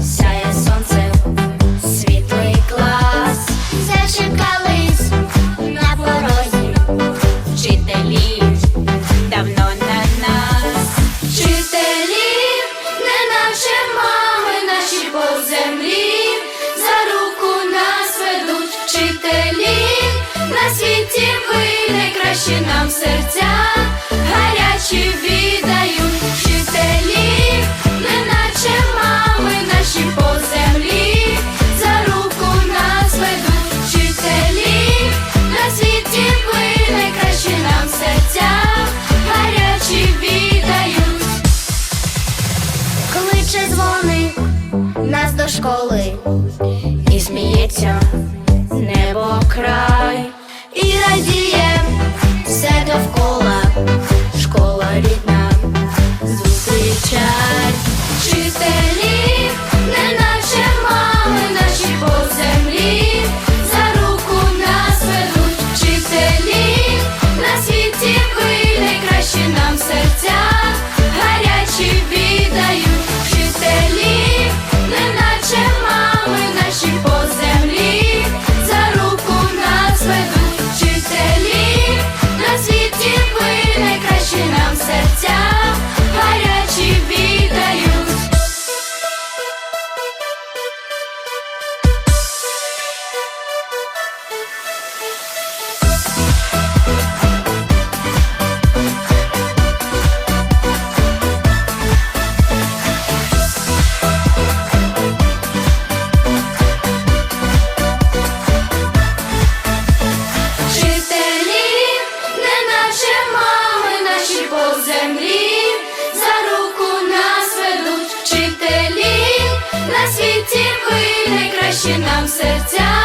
сяє сонце, світлий клас. Зачекались на порозі, вчителі давно на нас. Вчителі, не наче мами наші по землі, за руку нас ведуть вчителі, на світі ви найкращі нам серця, дзвони нас до школи, і сміється небо край, і радіє землі, за руку нас ведуть вчителі, на світі ви найкращі нам серця,